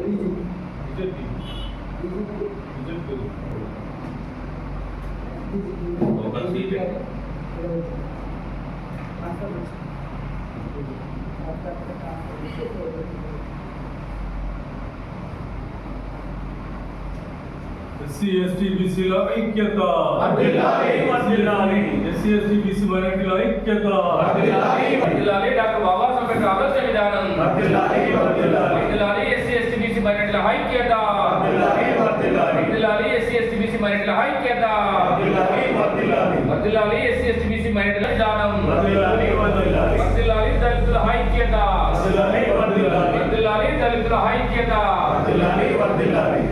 BJP BJP local seat SC ST బీసీల ఐక్యత వర్ధిల్లాలి. వర్ధిల్లాలి. ఎస్సీ ఎస్టీ బీసీ మైనార్టీల ఐక్యత వర్ధిల్లాలి డాక్టర్ బాబాసాహెబ్ అంబేద్కర్ ఆదర్శ విధానం बीसी माइनॉरिटी ला हाइक किया था। Abdullah Ali SC ST BC minority ला हाइक किया था। Abdullah Ali SC ST BC minority ला दानम अब्दुल्ला अली दलित ला हाइक किया था। अब्दुल्ला अली दलित ला हाइक किया था। Abdullah Ali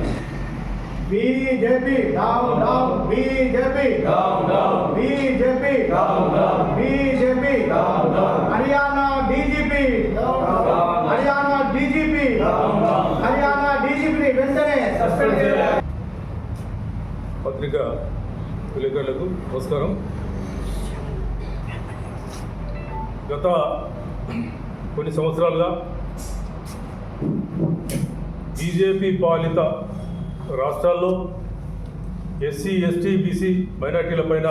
BJP down down BJP down down BJP down down BJP down down Haryana BJP down పత్రికా విలేకరులకు నమస్కారం. గత కొన్ని సంవత్సరాలుగా బీజేపీ పాలిత రాష్ట్రాల్లో ఎస్సీ ఎస్టీ బీసీ మైనార్టీల పైన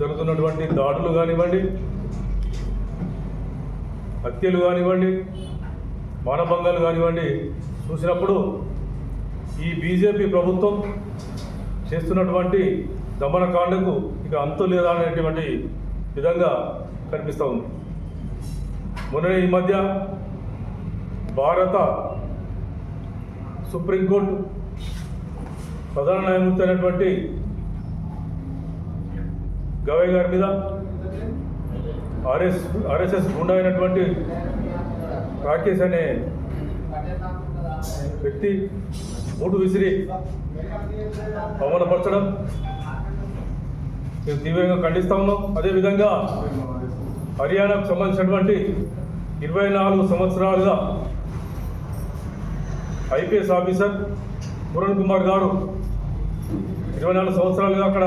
జరుగుతున్నటువంటి దాడులు కానివ్వండి హత్యలు కానివ్వండి మానభంగాలు కానివ్వండి చూసినప్పుడు ఈ బీజేపీ ప్రభుత్వం చేస్తున్నటువంటి దమనకాండకు ఇక అంతు లేదా అనేటువంటి విధంగా కనిపిస్తూ ఉంది. మొన్న ఈ మధ్య భారత సుప్రీంకోర్టు ప్రధాన న్యాయమూర్తి అయినటువంటి గవయ్ గారి మీద ఆర్ఎస్ ఆర్ఎస్ఎస్ గుండా అయినటువంటి రాకేష్ అనే వ్యక్తి మూడు విసిరి అవమానపరచడం మేము తీవ్రంగా ఖండిస్తా ఉన్నాం. అదేవిధంగా హర్యానాకు సంబంధించినటువంటి ఇరవై నాలుగు సంవత్సరాలుగా ఐపీఎస్ ఆఫీసర్ మురణ్ కుమార్ గారు ఇరవై నాలుగు సంవత్సరాలుగా అక్కడ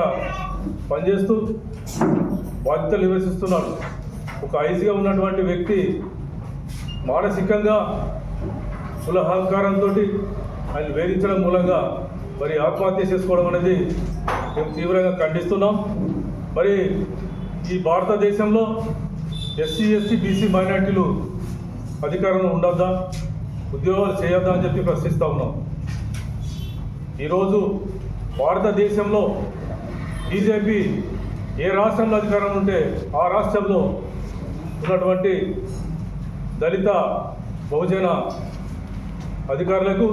పనిచేస్తూ బాధ్యతలు నిర్వహిస్తున్నాడు ఒక ఐజీగా ఉన్నటువంటి వ్యక్తి మానసికంగా కులహంకారంతో ఆయన వేధించడం మూలంగా మరి ఆత్మహత్య చేసుకోవడం అనేది మేము తీవ్రంగా ఖండిస్తున్నాం. మరి ఈ భారతదేశంలో ఎస్సీ ఎస్టీ బీసీ మైనార్టీలు అధికారంలో ఉండొద్దా? ఉద్యోగాలు చేయొద్దా అని చెప్పి ప్రశ్నిస్తూ ఉన్నాం. ఈరోజు భారతదేశంలో బీజేపీ ఏ రాష్ట్రంలో అధికారం ఉంటే ఆ రాష్ట్రంలో ఉన్నటువంటి దళిత బహుజన అధికారులకు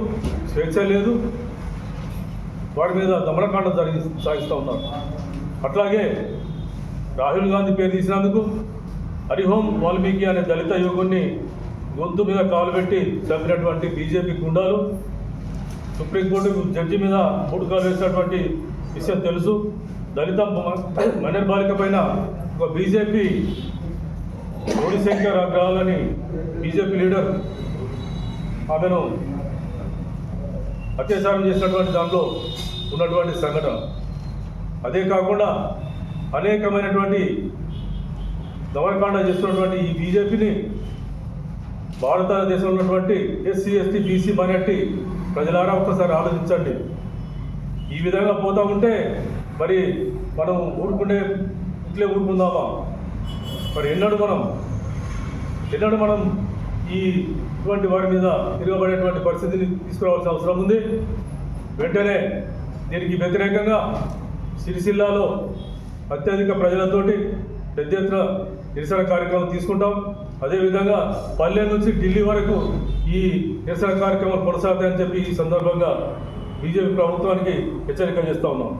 స్వేచ్ఛ లేదు. వాటి మీద దమనకాండ జరిగి సాగిస్తూ ఉన్నారు. అట్లాగే రాహుల్ గాంధీ పేరు తీసినందుకు హరిహోం వాల్మీకి అనే దళిత యువకుడిని గొంతు మీద కాలు పెట్టి చంపినటువంటి బీజేపీ గుండాలు సుప్రీంకోర్టు జడ్జి మీద మూడు కాలు వేసినటువంటి విషయం తెలుసు. దళిత మైనర్ బాలిక పైన ఒక బీజేపీ మోడీశంకర్ అగ్రహాలని బీజేపీ లీడర్ ఆమెను అత్యాచారం చేసినటువంటి దాంట్లో ఉన్నటువంటి సంఘటన. అదే కాకుండా అనేకమైనటువంటి దమనకాండ చేస్తున్నటువంటి ఈ బీజేపీని భారతదేశంలో ఉన్నటువంటి ఎస్సీ ఎస్టీ బీసీ మైనార్టీ ప్రజలారా ఒక్కసారి ఆలోచించండి. ఈ విధంగా పోతా ఉంటే మరి మనం ఊరుకుంటే ఇట్లే ఊరుకుందామా? మరి ఎన్నడు మనం ఎన్నడు మనం ఈ ఇటువంటి వారి మీద తిరగబడేటువంటి పరిస్థితిని తీసుకురావాల్సిన అవసరం ఉంది. వెంటనే దీనికి వ్యతిరేకంగా సిరిసిల్లాలో అత్యధిక ప్రజలతోటి పెద్ద ఎత్తున నిరసన కార్యక్రమం తీసుకుంటాం. అదేవిధంగా పల్లె నుంచి ఢిల్లీ వరకు ఈ నిరసన కార్యక్రమాలు కొనసాగుతాయని చెప్పి ఈ సందర్భంగా బీజేపీ ప్రభుత్వానికి హెచ్చరిక చేస్తూ ఉన్నాం.